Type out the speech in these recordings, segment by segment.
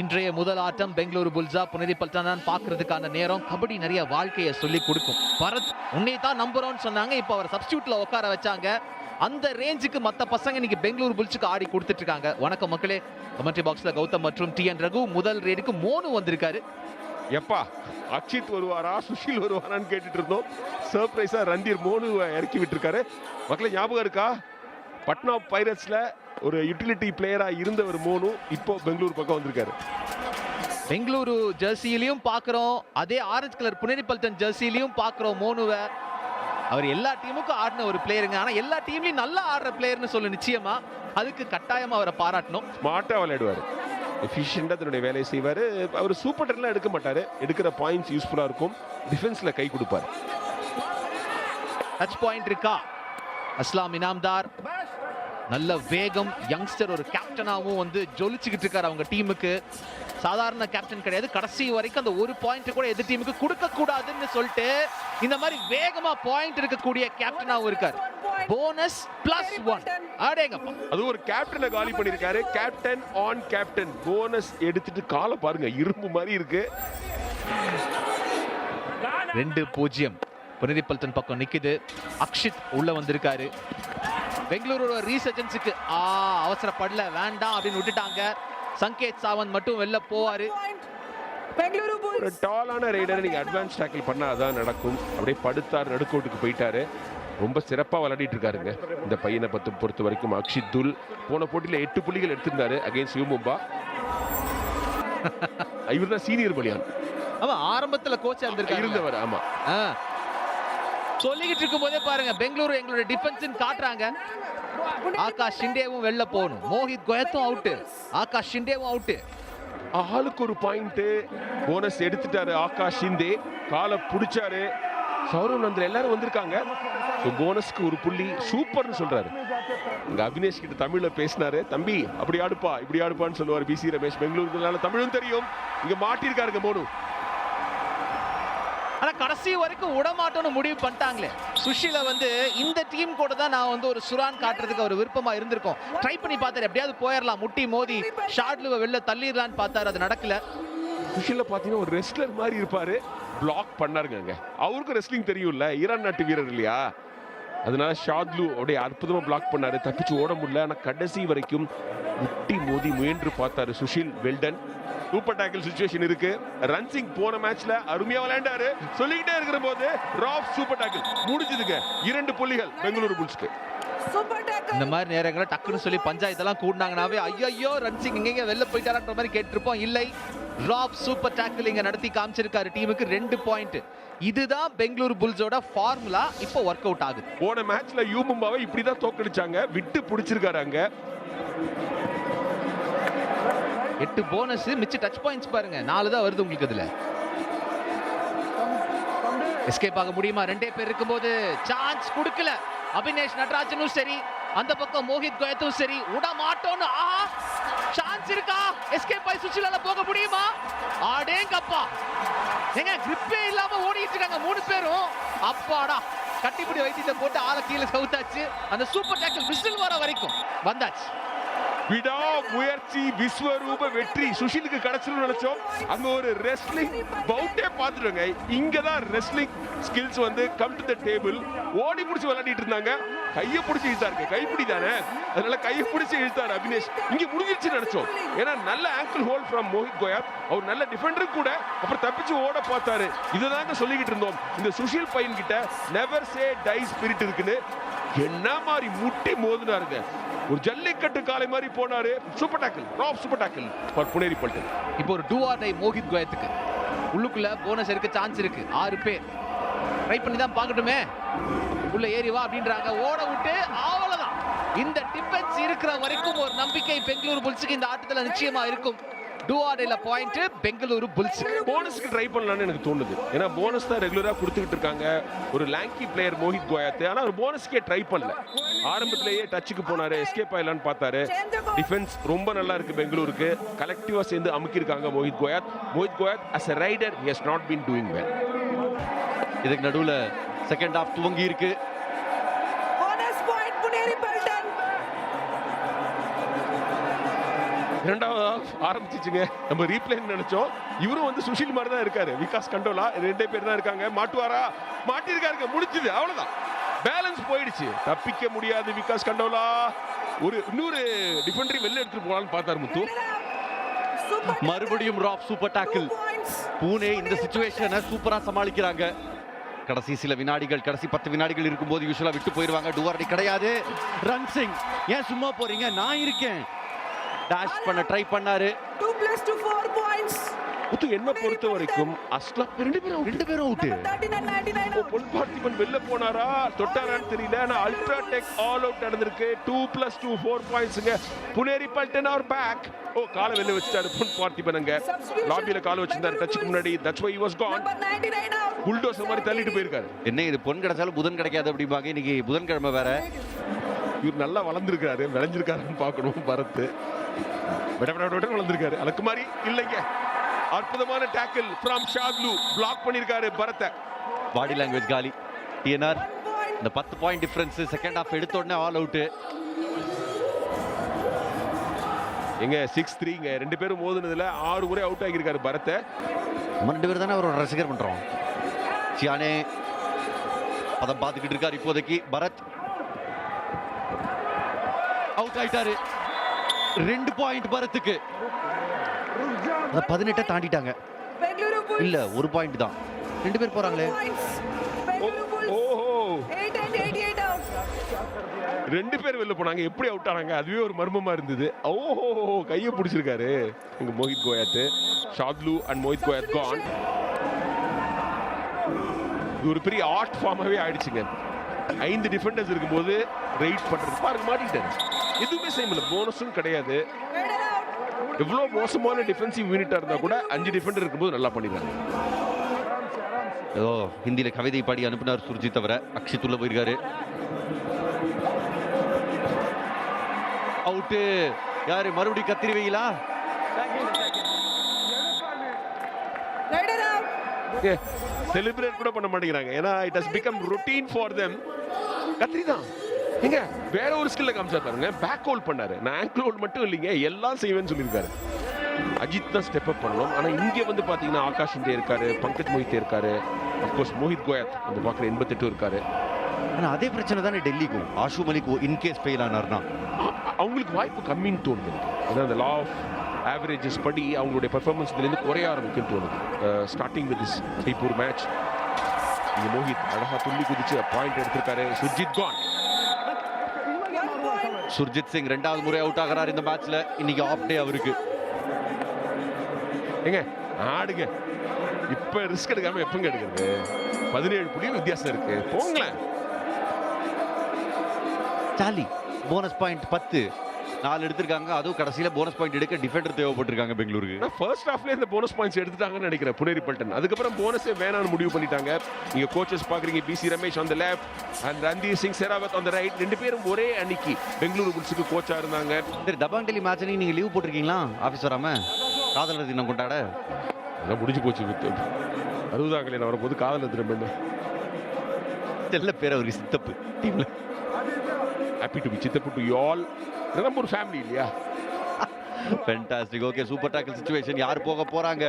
இன்றைய முதல் ஆட்டம் பெங்களூரு புல்ஸா. புனரி பல்டானான் பார்க்கறதுக்கான நேரம். கபடி நிறைய வாழ்க்கையை சொல்லி கொடுக்கும். பரத் உன்னை தான் நம்புறோம்னு சொன்னாங்க. இப்போ அவர் சப்ஸ்டியூட்ல உட்கார வச்சாங்க. அந்த ரேஞ்சுக்கு மற்ற பசங்க இன்னைக்கு பெங்களூர் புல்ஸுக்கு ஆடி கொடுத்துட்டு இருக்காங்க வணக்கம் மக்களே. கமெண்ட்ரி பாக்ஸ்ல கௌதம் மற்றும் டி என் ரகு முதல் ரேடுக்கு மோனு வந்திருக்காரு. எப்பா அக்ஷித் வருவாரா சுஷில் வருவாரான்னு கேட்டுட்டு இருந்தோம் சர்ப்ரைஸா ரந்தீர் மோனு இறக்கி விட்டுருக்காரு. மக்களே ஞாபகம் இருக்கா? பட்னா பைரட்ஸ்ல ஒரு யூட்டிலிட்டி பிளேயரா இருந்தவர் மோனு இப்போ பெங்களூர் பக்கம் வந்திருக்காரு. பெங்களூரு ஜெர்சியிலையும் பார்க்குறோம். அதே ஆரஞ்சு கலர் புனரி பல்டன் ஜெர்சியிலையும் பார்க்குறோம் மோனுவை. அவர் எல்லா டீமுக்கும் ஆடின ஒரு பிளேயருங்க ஆனால் எல்லா டீம்லையும் நல்லா ஆடுற பிளேயர்னு சொல்லு நிச்சயமா. அதுக்கு கட்டாயமா அவரை பாராட்டணும். ஸ்மார்ட்டா விளையாடுவார். எஃபிஷியண்டா தன்னுடைய வேலையை செய்வார். அவர் சூப்பர் டென்லாம் எடுக்க மாட்டாரு. எடுக்கிற பாயிண்ட்ஸ் யூஸ்ஃபுல்லா இருக்கும். டிஃபென்ஸ்ல கை கொடுப்பார். டச் பாயிண்ட் இருக்கா? அஸ்லாம் இனாம்தார். நல்ல வேகம் யங்ஸ்டர் ஒரு கேப்டனாகவும் வந்து ஜொலிச்சுக்கிட்டு இருக்காரு அவங்க டீமுக்கு சாதாரண கேப்டன் கிடையாது. கடைசி வரைக்கும் அந்த ஒரு பாயிண்ட் கூட எதிர் டீமுக்கு கொடுக்க கூடாதுன்னு சொல்லிட்டு இந்த மாதிரி வேகமா பாயிண்ட் இருக்கக்கூடிய கேப்டனாகவும் இருக்காரு. போனஸ் பிளஸ் ஒன் அடேங்கப்பா. அது ஒரு கேப்டனை காலி பண்ணிருக்காரு கேப்டன் ஆன் கேப்டன் போனஸ் எடுத்துட்டு காலை பாருங்க. இரும்பு மாதிரி இருக்கு. ரெண்டு பூஜ்ஜியம். புனிதி பல்டன் பக்கம் நிக்குது. அக்ஷித் உள்ள வந்திருக்காரு. பெங்களூரோட ரீசர்ஜன்ஸுக்கு ஆ அவசரப்படல வேண்டாம் அப்படின்னு விட்டுட்டாங்க. சங்கேத் சாவந்த் மட்டும் வெளில போவாரு. பெங்களூரு ஒரு புல்ஸ் டாலான ரைடரை நீங்க அட்வான்ஸ் டேக்கிள் பண்ணா அதான் நடக்கும். அப்படியே படுத்தார் நடுக்கோட்டுக்கு போயிட்டாரு. ரொம்ப சிறப்பா விளையாடிட்டு இருக்காருங்க. இந்த பையனை பத்து பொறுத்த வரைக்கும் அக்ஷித் துல் போன போட்டியில எட்டு புள்ளிகள் எடுத்திருந்தாரு அகைன்ஸ்ட் யூமும்பா இவர் தான் சீனியர் பலியான். ஆமா ஆரம்பத்துல கோச்சா இருந்திருக்காரு இருந்தவர் ஆமா. ஆ. சொல்லிக்கிட்டு இருக்கும் போதே பாருங்க பெங்களூரு எங்களோட டிஃபென்ஸ் காட்டுறாங்க. ஆகாஷ் ஷிண்டேவும் வெளில போகணும். மோஹித் கோயத்தும் அவுட்டு ஆகாஷ் ஷிண்டேவும் அவுட்டு ஆளுக்கு ஒரு பாயிண்ட் போனஸ் எடுத்துட்டாரு ஆகாஷ் ஷிண்டே. காலை பிடிச்சாரு. சௌரவ் நந்தர் எல்லாரும் வந்திருக்காங்க. போனஸ்க்கு ஒரு புள்ளி. சூப்பர்னு சொல்றாரு. இங்க அபினேஷ் கிட்ட தமிழ்ல பேசினாரு. தம்பி அப்படி ஆடுப்பா இப்படி ஆடுப்பான்னு சொல்லுவார் பிசி ரமேஷ். பெங்களூருனால தமிழும் தெரியும். இங்க மாட்டிருக்காருங்க போனு ஆனால் கடைசி வரைக்கும் விடமாட்டோம்னு முடிவு பண்ணிட்டாங்களே. சுஷில வந்து இந்த டீம் கூட தான் நான் வந்து ஒரு சுரான் காட்டுறதுக்கு அவர் விருப்பமாக இருந்திருக்கோம். ட்ரை பண்ணி பார்த்தாரு. எப்படியாவது போயிடலாம். முட்டி மோதி ஷார்ட்லுவ வெளில தள்ளிடலான்னு பார்த்தாரு. அது நடக்கல. சுஷில பார்த்தீங்கன்னா ஒரு ரெஸ்லர் மாதிரி இருப்பாரு. பிளாக் பண்ணாருங்க அவருக்கும் ரெஸ்லிங் தெரியும்ல. ஈரான் நாட்டு வீரர் இல்லையா? அதனால ஷாத்லு அப்படியே அற்புதமா பிளாக் பண்ணாரு. தப்பிச்சு ஓட முடியல. ஆனா கடைசி வரைக்கும் முட்டி மோதி முயன்று பார்த்தாரு Sushil well done. Super tackle situation இருக்கு. ரன்சிங் போன மேட்ச்ல அருமையா விளையாண்டாரு. சொல்லிக்கிட்டே இருக்கிற போது ராப் சூப்பர் டேக்கிள் முடிஞ்சதுங்க. இரண்டு புள்ளிகள் பெங்களூரு புல்ஸ்க்கு. சூப்பர் டேக்கல் இந்த மாதிரி நேரங்களில் டக்குன்னு சொல்லி பஞ்சாயத்தெல்லாம் கூடினாங்கனாவே ஐயோ ரன்சிங் எங்கெங்க வெளில போயிட்டாரான்ற மாதிரி கேட்டிருப்போம். இல்லை. ராப் சூப்பர் டேக்கிள் இங்க நடத்தி காமிச்சிருக்காரு டீமுக்கு ரெண்டு பாயிண்ட் இதுதான் பெங்களூரு புல்ஸோட ஃபார்முலா இப்போ ஒர்க் அவுட் ஆகுது. போன மேட்ச்ல யூமும்பாவை இப்படிதான் தோக்கடிச்சாங்க விட்டு பிடிச்சிருக்காரு அங்க. எட்டு போனஸ் மிச்ச டச் பாயிண்ட்ஸ் பாருங்க. நாலு தான் வருது உங்களுக்கு இதுல எஸ்கேப் ஆக முடியுமா? ரெண்டே பேர் இருக்கும்போது சான்ஸ் கொடுக்கல. அபினேஷ் நடராஜனும் சரி. அந்த பக்கம் மோஹித் கோயத்தும் சரி விட மாட்டோம்னு ஆஹா சான்ஸ் இருக்கா? எஸ்கேப் ஆகி சுவிட்சிலால போக முடியுமா? ஆடேங்கப்பா ஏங்க கிரிப்பே இல்லாம ஓடிட்டு இருக்காங்க மூணு பேரும். அப்பாடா. கட்டிப்பிடி வைத்தியத்தை போட்டு ஆளை கீழே சவுத்தாச்சு. அந்த சூப்பர் டேக்கிள் விசில் வர வரைக்கும். வந்தாச்சு. விடா முயற்சி விஸ்வரூப வெற்றி. சுஷிலுக்கு கிடைச்சிடும் நினைச்சோம். அங்க ஒரு ரெஸ்லிங் பவுட்டே பார்த்துடுங்க இங்க தான் ரெஸ்லிங் ஸ்கில்ஸ் வந்து கம் டு த டேபிள் ஓடி பிடிச்சி விளையாடிட்டு இருந்தாங்க. கையை பிடிச்சி இழுத்தாரு கைப்பிடி தானே? அதனால கையை பிடிச்சி இழுத்தாரு அபினேஷ். இங்க முடிஞ்சிருச்சு நினைச்சோம். ஏன்னா நல்ல ankle hold from Mohit Goyat அவர் நல்ல டிஃபெண்டர் கூட. அப்புறம் தப்பிச்சு ஓட பார்த்தாரு. இதுதாங்க சொல்லிக்கிட்டு இருந்தோம். இந்த சுஷில் பையன் கிட்ட நெவர் சே டை ஸ்பிரிட் இருக்குன்னு. என்ன மாதிரி முட்டி மோதினாருங்க. ஒரு ஜல்லிக்கட்டு காலை மாதிரி போனாரு. Super tackle rap super tackle for Puneri Paltan இப்போ ஒரு டூ ஆர் டை மோஹித் கோயத்துக்கு. உள்ளுக்குள்ள போனஸ் இருக்க சான்ஸ் இருக்கு. ஆறு பேர். ட்ரை பண்ணி தான் பார்க்கட்டுமே. உள்ள ஏறி வா அப்படின்றாங்க. ஓட விட்டு அவ்வளவுதான். இந்த டிஃபென்ஸ் இருக்கிற வரைக்கும் ஒரு நம்பிக்கை பெங்களூர் புல்ஸுக்கு இந்த ஆட்டத்தில் நிச்சயமா இருக்கும். Do or point Bengaluru bulls. போனஸ்க்கு try பண்ணலாம்னு எனக்கு தோணுது. ஏன்னா போனஸ் தான் ரெகுலரா கொடுத்துக்கிட்டு இருக்காங்க. ஒரு லாங்கி பிளேயர் மோஹித் கோயாத் ஆனா ஒரு போனஸ்க்கே ட்ரை பண்ணல. ஆரம்பத்திலேயே டச்சுக்கு போனாரு எஸ்கேப் ஆயிடலான்னு பார்த்தாரு. டிஃபென்ஸ் ரொம்ப நல்லா இருக்கு பெங்களூருக்கு. கலெக்டிவா சேர்ந்து அமுக்கியிருக்காங்க Mohit Goyat. Mohit Goyat as a raider he has not been doing well. இதுக்கு நடுவுல செகண்ட் ஹாஃப் துவங்கி இருக்கு. இரண்டாவது ஆரம்பிச்சிச்சுங்க. நம்ம ரீப்ளேன்னு நினைச்சோம். இவரும் வந்து சுஷில் மாதிரி தான் இருக்காரு. விகாஸ் கண்டோலா ரெண்டே பேர் தான் இருக்காங்க. மாட்டுவாரா? மாட்டிருக்காருங்க முடிஞ்சது. அவ்வளவுதான். பேலன்ஸ் போயிடுச்சு. தப்பிக்க முடியாது விகாஸ் கண்டோலா. ஒரு இன்னொரு டிஃபெண்டரி வெளில எடுத்துட்டு போகலான்னு பார்த்தாரு முத்து. மறுபடியும் ராப் சூப்பர் டாக்கிள் பூனே இந்த சுச்சுவேஷனை சூப்பரா சமாளிக்கிறாங்க. கடைசி சில வினாடிகள் கடைசி பத்து வினாடிகள் இருக்கும்போது யூஸ்வலா விட்டு போயிருவாங்க. டுவார்டி கிடையாது. ரன் சிங் ஏன் சும்மா போறீங்க? நான் இருக்கேன். டேஷ் பண்ண ட்ரை பண்ணாரு. முத்து என்ன பொறுத்த வரைக்கும் அஸ்லாம் ரெண்டு பேரும். ரெண்டு பேரும் அவுட்டு Number 39, 99 ஓ, out. பொன் பார்த்திபன் வெளில போனாரா? தொட்டாரான்னு தெரியல. ஆனா அல்ட்ரா டெக் ஆல் அவுட் நடந்திருக்கு. டூ பிளஸ் டூ ஃபோர் பாயிண்ட்ஸுங்க புனேரி பல்டன் அவர் பேக் ஓ காலை வெளில வச்சுட்டாரு பொன் பார்த்திபன் அங்க. லாபியில காலை வச்சிருந்தாரு. டச்சுக்கு முன்னாடி. That's why was gone Number 99 out. Bulldozer மாதிரி தள்ளிட்டு போயிருக்காரு. என்ன இது பொன் கிடைச்சாலும் புதன் கிடைக்காது அப்படிம்பாங்க. இன்னைக்கு புதன்கிழமை வேற. இவர் நல்லா வளர்ந்துருக்காரு விளைஞ்சிருக்காருன்னு பார்க்கணும் பரத் விட விட விட வளர்ந்துருக்காரு. அலக்கு மாதிரி இல்லைங்க. அற்புதமான டேக்கிள் ஃப்ரம் ஷாத்லு பிளாக் பண்ணிருக்காரு பரத்தை. பாடி லாங்குவேஜ் காலி. T N R. இந்த பத்து பாயிண்ட் டிஃபரன்ஸ் செகண்ட் ஹாஃப் எடுத்த உடனே ஆல் அவுட்டு எங்க சிக்ஸ் த்ரீங்க ரெண்டு பேரும் மோதுனதுல ஆறு முறை அவுட் ஆகியிருக்காரு பரத்தை. ரெண்டு பேர் தானே அவரோட ரசிகர் பண்றோம். சியானே பதம் பார்த்துக்கிட்டு இருக்காரு இப்போதைக்கு பரத். அவுட் ஆயிட்டாரு. ரெண்டு பாயிண்ட் பரத்துக்கு. பதினெட்டை தாண்டிட்டாங்க. இல்ல ஒரு பாயிண்ட் தான். ரெண்டு பேர் போறாங்களே. Two points. Bengaluru Bulls. ஓஹோ 8 and 88 out. ரெண்டு பேர் வெளில போனாங்க. எப்படி அவுட் ஆனாங்க? அதுவே ஒரு மர்மமா இருந்தது. ஓஹோ கையை பிடிச்சிருக்காரு. இங்க மோஹித் கோயாத். ஷாத்லு அண்ட் மோஹித் கோயாத் கான் இது ஒரு பெரிய ஆர்ட் ஃபார்மாவே ஆயிடுச்சுங்க. ஐந்து டிஃபெண்டர்ஸ் இருக்கும்போது ரைட் பண்றது. பாருங்க மாட்டிட்டாரு எதுவுமே செய்ய முடியல. போனஸும் கிடையாது. எவ்வளவு மோசமான டிஃபென்சிவ் யூனிட்டா இருந்தா கூட அஞ்சு டிஃபெண்டர் இருக்கும்போது நல்லா பண்ணிடுறாங்க. ஏதோ ஹிந்தியில கவிதை பாடி அனுப்பினார் சுர்ஜித் தவிர அக்ஷித் உள்ள போயிருக்காரு. அவுட்டு யாரு மறுபடியும் கத்திரி வெயிலா Medal out. செலிப்ரேட் கூட பண்ண மாட்டேங்கிறாங்க. ஏன்னா it has become routine for them கத்திரி தான் ஏங்க வேற ஒரு ஸ்கில்ல காமிச்சா பாருங்க. பேக் ஹோல்ட் பண்ணாரு. நான் ஆங்கிள் ஹோல்ட் மட்டும் இல்லைங்க எல்லாம் செய்வேன்னு சொல்லியிருக்காரு. அஜித் தான் ஸ்டெப் அப் பண்ணணும். ஆனா இங்க வந்து பாத்தீங்கன்னா ஆகாஷ் இங்கே இருக்காரு பங்கஜ் மோஹித் இருக்காரு. அப்கோர்ஸ் மோஹித் கோயத் நம்ம பார்க்குற எண்பத்தெட்டு இருக்காரு. ஆனா அதே பிரச்சனை தானே டெல்லிக்கும். Ashu Malik in case fail ஆனார்னா. அவங்களுக்கு வாய்ப்பு கம்மின்னு தோணுது. அதான் அந்த லா ஆஃப் ஆவரேஜஸ் படி அவங்களுடைய பெர்ஃபார்மன்ஸ் இதுலேருந்து குறைய ஆரம்பிக்குன்னு தோணுது. Starting with this Jaipur match இங்க மோஹித் அழகா துள்ளி குதிச்சு பாயிண்ட் எடுத்திருக்காரு. சுர்ஜித் கான். சுர்ஜித் சிங் ரெண்டாவது முறை அவுட் ஆகிறார் இந்த மேட்ச்ல இன்னைக்கு ஆஃப் டே அவருக்கு. ஏங்க ஆடுங்க. இப்ப ரிஸ்க் எடுக்காம எப்பங்க எடுக்கிறது? பதினேழு புள்ளி வித்தியாசம் இருக்கு. போங்களேன். சாலி போனஸ் பாயிண்ட் பத்து. நாலு எடுத்திருக்காங்க. அதுவும் கடைசியில போனஸ் பாயிண்ட் எடுக்க டிஃபெண்டர் தேவைப்பட்டிருக்காங்க பெங்களூருக்கு. ஃபர்ஸ்ட் ஹாஃப்ல இந்த போனஸ் பாயிண்ட்ஸ் எடுத்துட்டாங்கன்னு நினைக்கிறேன் புனேரி பல்டன். அதுக்கப்புறம் போனஸே வேணாம்னு முடிவு பண்ணிட்டாங்க. நீங்க கோச்சஸ் பாக்குறீங்க PC Ramesh on the left and Randhir Singh Sehrawat on the right ரெண்டு பேரும் ஒரே அன்னைக்கு பெங்களூரு புல்ஸுக்கு கோச்சா இருந்தாங்க. சரி தபாங் டெல்லி மேட்ச் நீங்க லீவ் போட்டிருக்கீங்களா? ஆஃபீஸ் வராம? காதலர் தினம் கொண்டாட? அதான் முடிஞ்சு போச்சு. அறுபதாம் கல்யாணம் வரும்போது காதல் திரும்ப தெல்ல பேர் அவருக்கு சித்தப்பு டீம்ல ஹாப்பி டு பி சித்தப்பு டு ஆல் நம்ம ஒரு ஃபேமிலி இல்லையா? Fantastic okay super tackle situation யார் போக போறாங்க?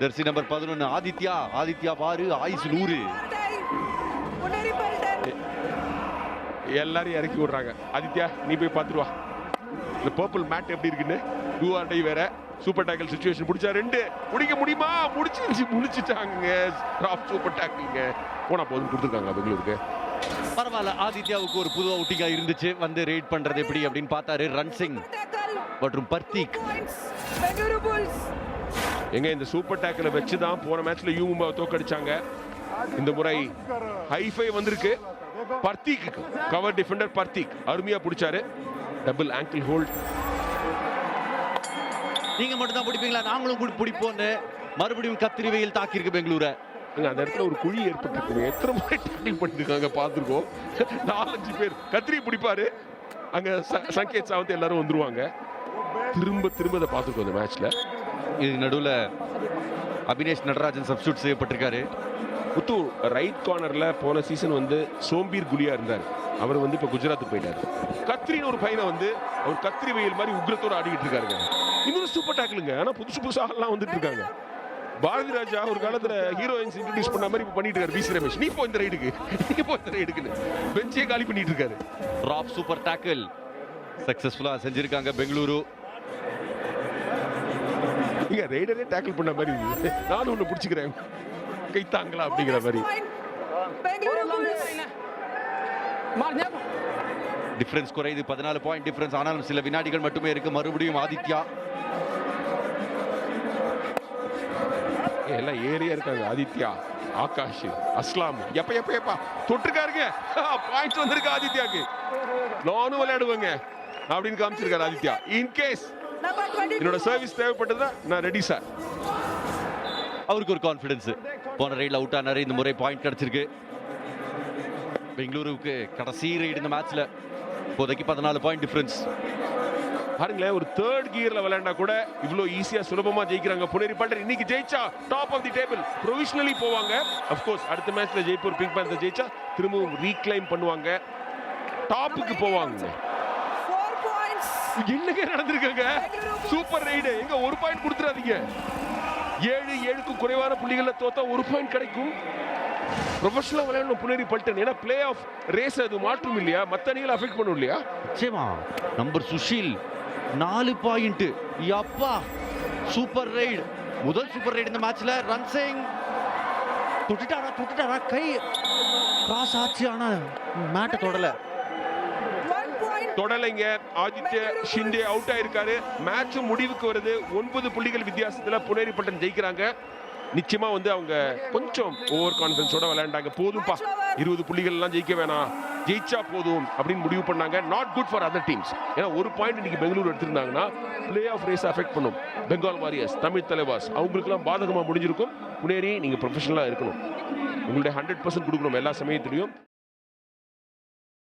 ஜெர்சி நம்பர் பதினொன்னு ஆதித்யா. ஆதித்யா பாரு ஆயுசு நூறு. எல்லாரையும் இறக்கி விடுறாங்க. ஆதித்யா நீ போய் பார்த்துட்டு வா. இந்த பர்பிள் மேட் எப்படி இருக்குன்னு? டூ ஆர் டை வேற. சூப்பர் டேக்கிள் சுச்சுவேஷன் முடிச்சா ரெண்டு. முடிக்க முடியுமா? முடிச்சிருச்சு முடிச்சிட்டாங்க. சூப்பர் டேக்கிள்ங்க போனா போதும் கொடுத்துருக்காங்க பெங்களூருக்கு. பரவாயில்ல ஆதித்யாவுக்கு ஒரு புது அவுட்டிங்கா இருந்துச்சு. வந்து ரெய்ட் பண்றது எப்படி அப்படின்னு பார்த்தாரு ரன் சிங் Tackle. மற்றும் Bulls. எங்க இந்த சூப்பர் டேக்கிள வச்சு தான் போன மேட்ச்ல யூ மும்பாவை தோக்கடிச்சாங்க இந்த முறை ஹைஃபை வந்திருக்கு. பர்தீக் கவர் டிஃபெண்டர் பர்தீக் அருமையா பிடிச்சாரு. டபுள் ஆங்கிள் ஹோல்ட் நீங்க மட்டும் தான் பிடிப்பீங்களா? நாங்களும் கூட பிடிப்போம்னு. மறுபடியும் கத்திரி வெயில் தாக்கியிருக்கு பெங்களூரை. அந்த இடத்துல ஒரு குழி ஏற்பட்டிருக்கு எத்தனை முறை டேக்கிள் பண்ணிருக்காங்க பார்த்துருக்கோம். நாலஞ்சு பேர். கத்திரி பிடிப்பாரு. அங்க ச- சங்கேத் சாவந்த் எல்லாரும் வந்துருவாங்க. திரும்ப திரும்ப அதை பார்த்துருக்கோம் இந்த மேட்ச்ல இது நடுவுல அபினேஷ் நடராஜன் சப்ஸ்டியூட் செய்யப்பட்டிருக்காரு. முத்து ரைட் கார்னர்ல போன சீசன் வந்து சோம்பீர் குலியா இருந்தார். அவர் வந்து இப்ப குஜராத் போயிட்டாரு. கத்ரின்னு ஒரு பையனை வந்து அவர் கத்திரி வெயில் மாதிரி உக்ரத்தோட ஆடிக்கிட்டு இருக்காருங்க. இன்னொரு சூப்பர் டேக்கிளுங்க ஆனா புதுசு புதுசா ஆள்லாம் வந்துட்டு இருக்காங்க. பாரதி ராஜா ஒரு காலத்துல ஹீரோயின்ஸ் இன்ட்ரடியூஸ் பண்ண மாதிரி இப்ப பண்ணிட்டு இருக்காரு. பிசி ரமேஷ். நீ போ இந்த ரைடுக்கு நீ போ இந்த ரைடுக்குன்னு பெஞ்சே காலி பண்ணிட்டு இருக்காரு. டிராப் சூப்பர் டேக்கிள் சக்சஸ்ஃபுல்லா செஞ்சிருக்காங்க பெங்களூரு. இங்க ரைடரே டேக்கிள் பண்ண மாதிரி. நானும் ஒண்ணு பிடிச்சிக்கிறேன். கைத்தாங்களா அப்படிங்கிற மாதிரி. டிஃபரன்ஸ் குறையுது. பதினாலு பாயிண்ட் டிஃபரன்ஸ் ஆனாலும் சில வினாடிகள் மட்டுமே இருக்கு. மறுபடியும் ஆதித்யா. எல்லாம் ஏரியா இருக்காங்க. ஆதித்யா ஆகாஷ் அஸ்லாம். எப்ப எப்ப எப்பா? தொட்டிருக்காருங்க பாயிண்ட்ஸ் வந்திருக்கு ஆதித்யாக்கு. நானும் விளையாடுவேங்க. அப்படின்னு காமிச்சிருக்காரு ஆதித்யா. இன்கேஸ் என்னோட சர்வீஸ் தேவைப்பட்டதா நான் ரெடி சார் அவருக்கு ஒரு கான்ஃபிடன்ஸ் போன ரைடில் அவுட் ஆனார். இந்த முறை பாயிண்ட் கிடச்சிருக்கு. பெங்களூருவுக்கு கடைசி ரைடு இந்த மேட்ச்சில் இப்போதைக்கு பதினாலு பாயிண்ட் டிஃப்ரென்ஸ் பாருங்களேன் ஒரு தேர்ட் கியர்ல விளையாண்டா கூட இவ்வளோ ஈஸியா சுலபமா ஜெயிக்கிறாங்க. புனேரி பண்டர் இன்னைக்கு ஜெயிச்சா top of the table provisionally போவாங்க. அஃப்கோர்ஸ் அடுத்த மேட்ச்ல ஜெய்ப்பூர் பிங்க் பேந்தர் ஜெயிச்சா திரும்பவும் ரீக்ளைம் பண்ணுவாங்க. டாப்புக்கு போவாங்க. என்னங்க நடந்திருக்காங்க? சூப்பர் ரைடு எங்க ஒரு பாயிண்ட் கொடுத்துறாதீங்க. ஏழு ஏழுக்கும் குறைவான புள்ளிகள்ல தோத்தா ஒரு பாயிண்ட் கிடைக்கும். ப்ரொஃபஷனலா விளையாடணும் புனேரி பல்டன். ஏன்னா பிளே ஆஃப் ரேஸ் அது மாற்றும் இல்லையா? மத்த அணிகளை அஃபெக்ட் பண்ணும் இல்லையா? நிச்சயமா. நம்பர் சுஷில் நாலு பாயிண்ட் அப்பா சூப்பர் ரைடு முதல் சூப்பர் ரைடு இந்த மேட்ச்ல ரன் சிங் தொட்டுட்டாரா தொட்டுட்டாரா கை. கிராஸ் ஆச்சு ஆனா மேட்டை தொடல. தொடலைங்க. ஆதித்ய ஷிண்டே அவுட் ஆயிருக்காரு. மேட்ச் முடிவுக்கு வருது. ஒன்பது புள்ளிகள் வித்தியாசத்துல புனேரி பட்டன் ஜெயிக்கிறாங்க. நிச்சயமா வந்து அவங்க கொஞ்சம் ஓவர் கான்பிடன்ஸோட விளையாண்டாங்க. போதும்பா. இருபது புள்ளிகள் எல்லாம் ஜெயிக்க வேணாம். ஜெயிச்சா போதும் அப்படின்னு முடிவு பண்ணாங்க. Not good for other teams ஏன்னா ஒரு பாயிண்ட் இன்னைக்கு பெங்களூர் எடுத்திருந்தாங்கன்னா பிளே ஆஃப் ரேஸ் அஃபெக்ட் பண்ணும். பெங்கால் வாரியர்ஸ் தமிழ் தலைவாஸ் அவங்களுக்குலாம் பாதகமா முடிஞ்சிருக்கும். முன்னேறி நீங்க ப்ரொஃபஷனலாக இருக்கணும். உங்களுடைய ஹண்ட்ரட் பர்சன்ட் கொடுக்கணும். எல்லா சமயத்திலையும்.